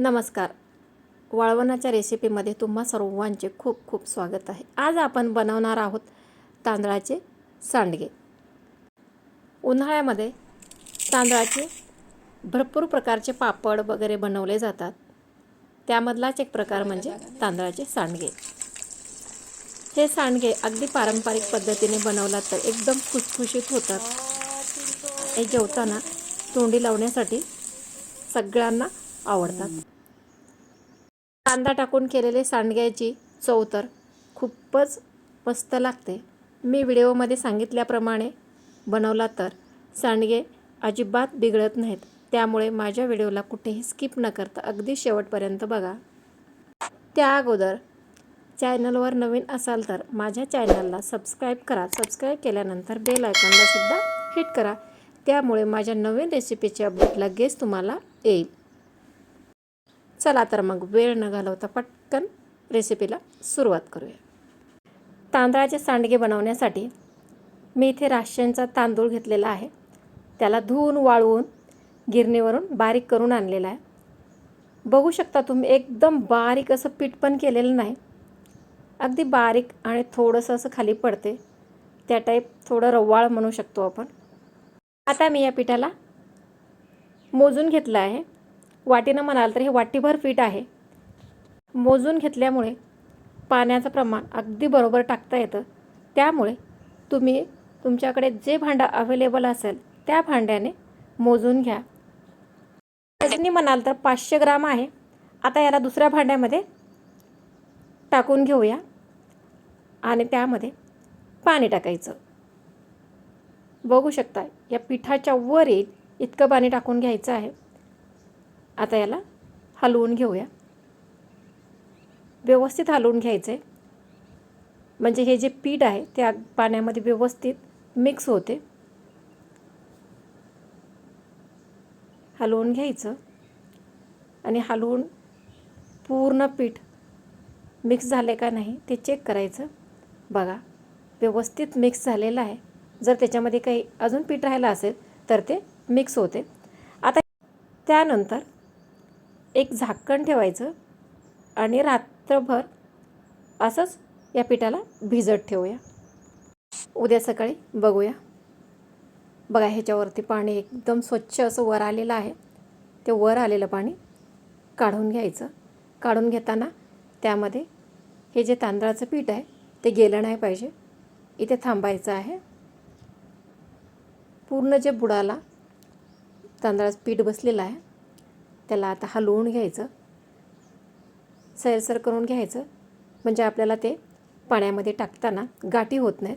नमस्कार. वाळवणाच्या रेसिपीमध्ये तुम्हा सर्वांचे खूप खूप स्वागत आहे. आज आपण बनवणार आहोत तांदळाचे सांडगे. उन्हाळ्यामध्ये तांदळाचे भरपूर प्रकारचे पापड वगैरे बनवले जातात. त्यामधलाच एक प्रकार म्हणजे तांदळाचे सांडगे. हे सांडगे अगदी पारंपरिक पद्धतीने बनवलात तर एकदम खुसखुशीत होतात. हे जेवताना तोंडी लावण्यासाठी सगळ्यांना आवडतात. कांदा टाकून केलेले सांडग्याची चव तर खूपच मस्त लागते. मी व्हिडिओमध्ये सांगितल्याप्रमाणे बनवला तर सांडगे अजिबात बिघडत नाहीत. त्यामुळे माझ्या व्हिडिओला कुठेही स्किप न करता अगदी शेवटपर्यंत बघा. त्या अगोदर चॅनलवर नवीन असाल तर माझ्या चॅनलला सबस्क्राईब करा. सबस्क्राईब केल्यानंतर बेल आयकॉनला सुद्धा हिट करा. त्यामुळे माझ्या नवीन रेसिपीचे अपडेट लगेच तुम्हाला येईल. चला तर मग वेळ न घालवता पटकन रेसिपीला सुरुवात करूया. तांदळाचे सांडगे बनवण्यासाठी मी इथे राशनचा तांदूळ घेतलेला आहे. त्याला धुवून वाळवून गिरणीवरून बारीक करून आणलेला आहे. बघू शकता तुम्ही एकदम बारीक असं पीठ पण केलेलं नाही. अगदी बारीक आणि थोडंसं असं खाली पडते. त्या टाईप थोडं रव्वाळ म्हणू शकतो आपण. आता मी या पिठाला मोजून घेतलं आहे. वाटीनं म्हणाल तर हे वाटीभर पीठ आहे. मोजून घेतल्यामुळे पाण्याचं प्रमाण अगदी बरोबर टाकता येतं. त्यामुळे तुम्ही तुमच्याकडे जे भांडं अवेलेबल असेल त्या भांड्याने मोजून घ्या. चटणी म्हणाल तर पाचशे ग्राम आहे. आता याला दुसऱ्या भांड्यामध्ये टाकून घेऊया. आणि त्यामध्ये पाणी टाकायचं. बघू शकता या पिठाच्या वर येईल इतकं पाणी टाकून घ्यायचं आहे. आता याला हलवून घेऊया. व्यवस्थित हलवून घ्यायचं आहे म्हणजे हे जे पीठ आहे त्या पाण्यामध्ये व्यवस्थित मिक्स होते. हलवून घ्यायचं. आणि हलवून पूर्ण पीठ मिक्स झाले का नाही ते चेक करायचं. बघा व्यवस्थित मिक्स झालेलं आहे. जर त्याच्यामध्ये काही अजून पीठ राहिलं असेल तर ते मिक्स होते. आता त्यानंतर एक झाकण ठेवायचं आणि रात्रभर असंच या पिठाला भिजत ठेवूया. उद्या सकाळी बघूया. बघा ह्याच्यावरती पाणी एकदम स्वच्छ असं वर आलेलं आहे. ते वर आलेलं पाणी काढून घ्यायचं. काढून घेताना त्यामध्ये हे जे तांदळाचं पीठ आहे ते गेलं नाही पाहिजे. इथे थांबायचं आहे. पूर्ण जे बुडाला तांदळाचं पीठ बसलेलं आहे त्याला आता हलवून घ्यायचं. सैरसर करून घ्यायचं. म्हणजे आपल्याला ते पाण्यामध्ये टाकताना गाठी होत नाहीत.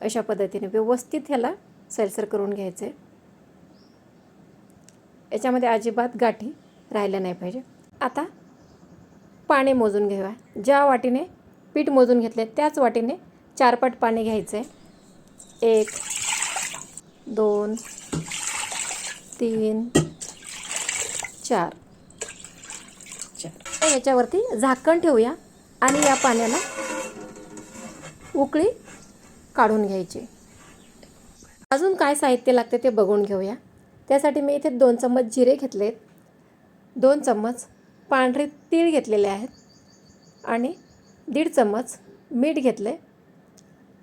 अशा पद्धतीने व्यवस्थित ह्याला सैरसर करून घ्यायचं आहे याच्यामध्ये अजिबात गाठी राहिल्या नाही पाहिजे. आता पाणी मोजून घ्यावा ज्या वाटीने पीठ मोजून घेतले त्याच वाटीने चारपट पाणी घ्यायचं आहे एक दोन तीन चार. चार याच्यावरती झाकण ठेवूया आणि या पाण्याला उकळी काढून घ्यायची. अजून काय साहित्य लागते ते बघून घेऊया. त्यासाठी मी इथे दोन चम्मच जिरे घेतलेत. दोन चम्मच पांढरे तीळ घेतलेले आहेत. आणि दीड चम्मच मीठ घेतले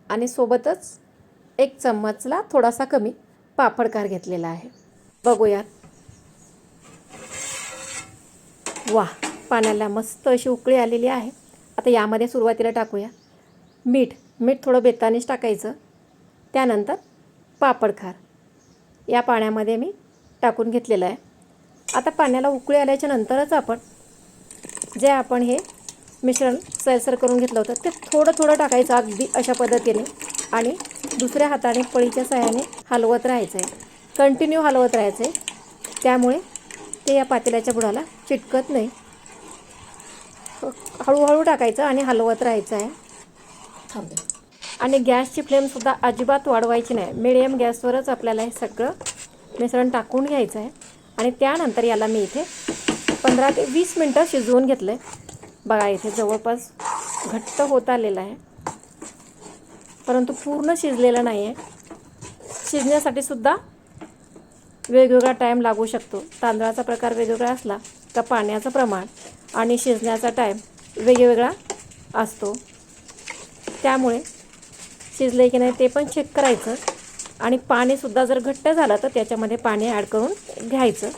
आणि सोबतच एक चम्मचला थोडासा कमी पापडकार घेतलेला आहे. बघूयात. वा पाण्याला मस्त अशी उकळी आलेली आहे. आता यामध्ये सुरुवातीला टाकूया. मीठ मीठ थोडं बेतानीच टाकायचं. त्यानंतर पापडखार या पाण्यामध्ये मी टाकून घेतलेलं आहे. आता पाण्याला उकळी आल्याच्या नंतरच आपण जे आपण हे मिश्रण सैलसर करून घेतलं होतं ते थोडं थोडं टाकायचं अगदी अशा पद्धतीने. आणि दुसऱ्या हाताने पळीच्या सहाय्याने हलवत राहायचं आहे कंटिन्यू हलवत राहायचं आहे त्यामुळे ते या पातेल्याच्या बुडाला चिटकत नाही. हळूहळू टाकायचं आणि हलवत राहायचं आहे. आणि गॅसची फ्लेमसुद्धा अजिबात वाढवायची नाही. मिडियम गॅसवरच आपल्याला हे सगळं मिश्रण टाकून घ्यायचं आहे. आणि त्यानंतर याला मी इथे पंधरा ते वीस मिनटं शिजवून घेतलं आहे बघा इथे जवळपास घट्ट होत आलेलं आहे. परंतु पूर्ण शिजलेलं नाही आहे शिजण्यासाठी सुद्धा वेगवेगळा टाईम लागू शकतो. तांदळाचा प्रकार वेगवेगळा असला का पाण्याचं प्रमाण आणि शिजण्याचा टाईम वेगवेगळा असतो. त्यामुळे शिजले की नाही ते पण चेक करायचं आणि पाणीसुद्धा जर घट्ट झालं तर त्याच्यामध्ये पाणी ॲड करून घ्यायचं.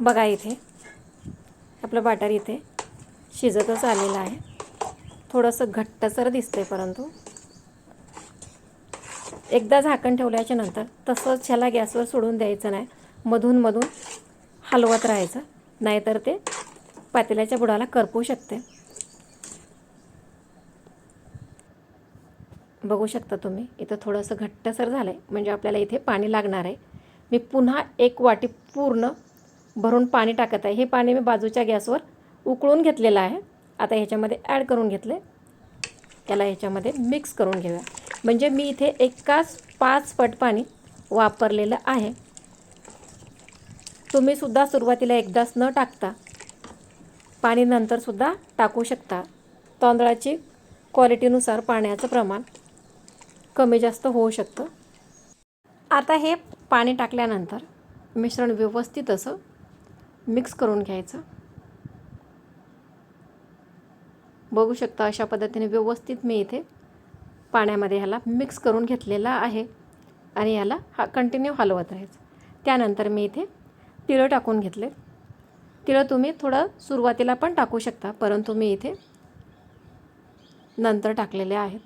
बघा इथे. आपलं बाटर इथे शिजतच आलेलं आहे. थोडंसं घट्टसर दिसते परंतु. एकदा झाकण ठेवल्याच्या नंतर तसंच ह्याला गॅसवर सोडून द्यायचं नाही. मधून मधून हलवत राहायचं. नाहीतर ते पातेल्याच्या बुडाला करपू शकते. बघू शकता तुम्ही इथं थोडंसं घट्टसर झालं आहे म्हणजे आपल्याला इथे पाणी लागणार आहे. मी पुन्हा एक वाटी पूर्ण भरून पाणी टाकत आहे. हे पाणी मी बाजूच्या गॅसवर उकळून घेतलेलं आहे. आता ह्याच्यामध्ये ॲड करून घेतले त्याला ह्याच्यामध्ये मिक्स करून घेऊया. म्हणजे मी इथे एकाच पाच पट पाणी वापरलेलं आहे. तुम्हीसुद्धा सुरुवातीला एकदाच न टाकता पाणी नंतरसुद्धा टाकू शकता. तांदळाची क्वालिटीनुसार पाण्याचं प्रमाण कमी जास्त होऊ शकतं. आता हे पाणी टाकल्यानंतर मिश्रण व्यवस्थित असं मिक्स करून घ्यायचं. बघू शकता अशा पद्धतीने व्यवस्थित मी इथे पाण्यामध्ये ह्याला मिक्स करून घेतलेला आहे. आणि याला हा कंटिन्यू हलवत राहायचं. त्यानंतर मी इथे तिळं टाकून घेतले. तिळं तुम्ही थोडं सुरुवातीला पण टाकू शकता परंतु मी इथे नंतर टाकलेले आहेत.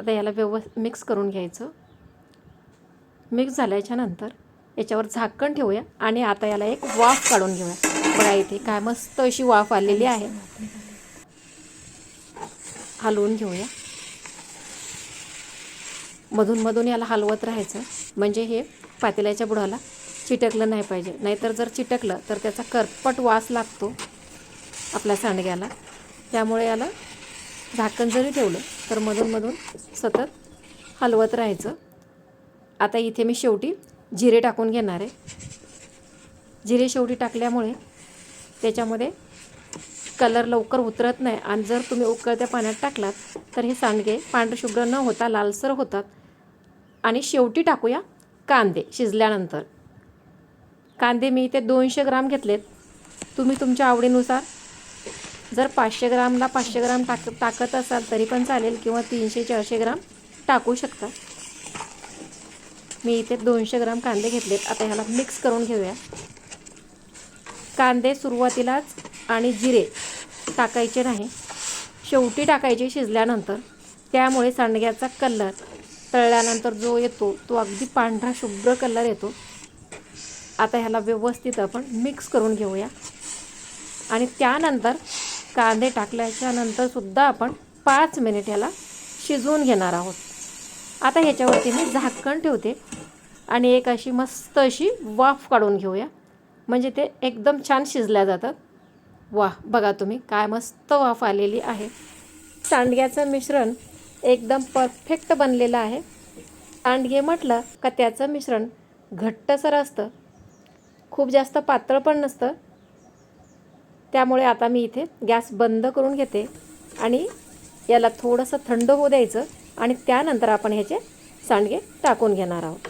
आता याला व्यव मिक्स करून घ्यायचं. मिक्स झाल्याच्यानंतर याच्यावर झाकण ठेवूया आणि आता याला एक वाफ काढून घेऊया. बघा इथे काय मस्त अशी वाफ आलेली आहे. हलवून घेऊया. मधून मधून याला हलवत राहायचं. म्हणजे हे पातेल्याच्या बुडाला चिटकलं नाही पाहिजे. नाहीतर जर चिटकलं तर त्याचा करपट वास लागतो आपल्या सांडग्याला. त्यामुळे याला झाकण जरी ठेवलं तर मधून मधून सतत हलवत राहायचं. आता इथे मी शेवटी जिरे टाकून घेणार आहे. जिरे शेवटी टाकल्यामुळे त्याच्यामध्ये कलर लवकर उतरत नाही आणि जर तुम्ही उकळत्या पाण्यात टाकलात तर हे सांडगे पांढरशुभ्र न होता लालसर होतात. आणि शेवटी टाकूया कांदे शिजल्यानंतर. कांदे मी इथे दोनशे ग्राम घेतलेत. तुम्ही तुमच्या आवडीनुसार जर पाचशे ग्रामला पाचशे ग्राम टाक टाकत असाल तरी पण चालेल किंवा तीनशे चारशे ग्राम टाकू शकता. मी इथे दोनशे ग्राम कांदे घेतलेत. आता ह्याला मिक्स करून घेऊया. कांदे सुरुवातीलाच आणि जिरे. टाकायचे नाही. शेवटी टाकायचे शिजल्यानंतर त्यामुळे सांडग्याचा कलर तळल्यानंतर जो येतो तो अगदी पांढरा शुभ्र कलर येतो. आता ह्याला व्यवस्थित आपण मिक्स करून घेऊया. आणि त्यानंतर कांदे टाकल्याच्या नंतरसुद्धा आपण पाच मिनिट ह्याला शिजवून घेणार आहोत. आता ह्याच्यावरती मी झाकण ठेवते आणि एक अशी मस्त अशी वाफ काढून घेऊया. म्हणजे ते एकदम छान शिजल्या जातात. वा बघा तुम्ही काय मस्त वाफ आलेली आहे. सांडग्याचं मिश्रण एकदम परफेक्ट बनलेलं आहे. सांडगे म्हटलं का त्याचं मिश्रण घट्टसर असतं. खूप जास्त पातळ पण नसतं. त्यामुळे आता मी इथे गॅस बंद करून घेते आणि याला थोडंसं थंड होऊ द्यायचं आणि त्यानंतर आपण ह्याचे सांडगे टाकून घेणार आहोत.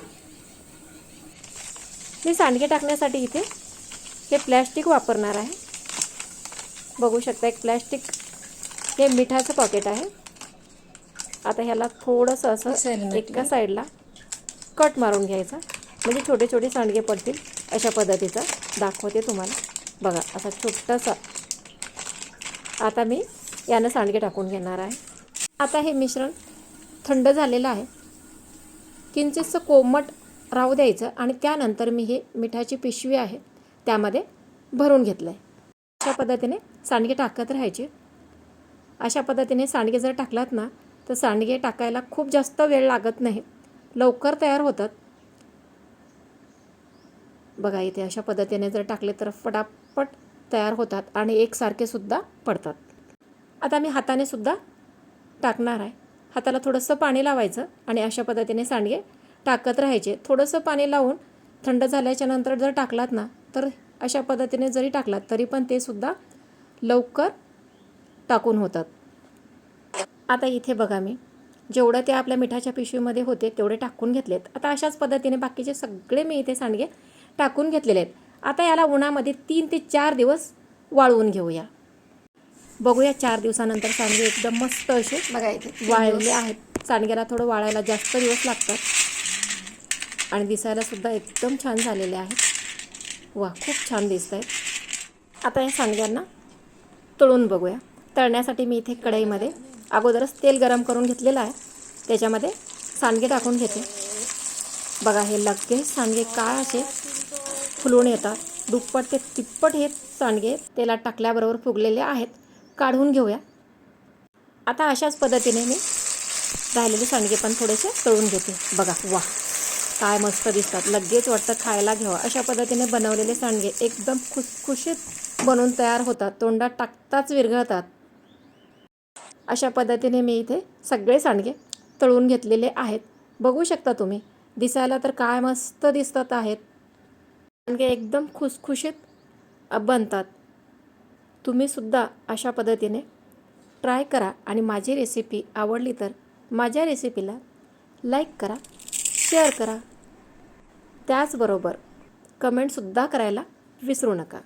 मी सांडगे टाकण्यासाठी इथे हे प्लॅस्टिक वापरणार आहे. बघू शकता एक प्लॅस्टिक हे मिठाचं पॉकेट आहे. आता ह्याला थोडंसं असं एका साईडला कट मारून घ्यायचा. म्हणजे छोटे छोटे सांडगे पडतील अशा पद्धतीचा. दाखवते तुम्हाला. बघा असा छोटासा. आता मी यानं सांडगे टाकून घेणार आहे. आता हे मिश्रण थंड झालेलं आहे. किंचितसं कोमट राहू द्यायचं आणि त्यानंतर मी हे मिठाची पिशवी आहे त्यामध्ये भरून घेतलं आहे अशा पद्धतीने सांडगे टाकत राहायचे. अशा पद्धतीने सांडगे जर टाकलात ना तर सांडगे टाकायला खूप जास्त वेळ लागत नाही. लवकर तयार होतात. बघा इथे अशा पद्धतीने जर टाकले तर फटाफट तयार होतात आणि एकसारखेसुद्धा पडतात. आता मी हाताने सुद्धा टाकणार आहे. हाताला थोडंसं पाणी लावायचं आणि अशा पद्धतीने सांडगे टाकत राहायचे. थोडंसं पाणी लावून थंड झाल्याच्यानंतर जर टाकलात ना तर अशा पद्धतीने जरी टाकलात तरी पण ते सुद्धा लवकर टाकून होतात. आता इथे बघा मी. जेवढं ते आपल्या मिठाच्या पिशवीमध्ये होते तेवढे टाकून घेतलेत. आता अशाच पद्धतीने बाकीचे सगळे मी इथे सांडगे टाकून घेतलेले आहेत. आता याला उन्हामध्ये तीन ते चार दिवस वाळवून घेऊया. बघूया चार दिवसानंतर सांडगे एकदम मस्त असे बघा इथे वाळले. आहेत. सांडग्याला थोडं वाळायला जास्त दिवस लागतात. आणि दिसायला सुद्धा एकदम छान झालेले आहेत. वा खूप छान दिसत आहेत आता या सांडग्यांना तळून बघूया. तळण्यासाठी मी इथे कढईमध्ये अगोदरच तेल गरम करून घेतलेलं आहे. त्याच्यामध्ये सांडगे टाकून घेते. बघा हे लगेच सांडगे काय असे फुलून येतात. दुप्पट ते तिप्पट हे सांडगे तेलात टाकल्याबरोबर फुगलेले आहेत. काढून घेऊया. आता अशाच पद्धतीने मी राहिलेले सांडगे पण थोडेसे तळून घेते. बघा वा. काय मस्त दिसतात. लगेच वाटतं खायला घ्यावं. अशा पद्धतीने बनवलेले सांडगे एकदम खुसखुशीत बनवून तयार होतात. तोंडात टाकताच विरघळतात. अशा पद्धतीने मी इथे सगळे सांडगे तळून घेतलेले आहेत. बघू शकता तुम्ही दिसायला तर काय मस्त दिसतात आहेत. सांडगे एकदम खुसखुशीत बनतात. तुम्हीसुद्धा अशा पद्धतीने ट्राय करा आणि माझी रेसिपी आवडली तर माझ्या रेसिपीला लाईक करा. शेअर करा. त्याचबरोबर कमेंटसुद्धा करायला विसरू नका.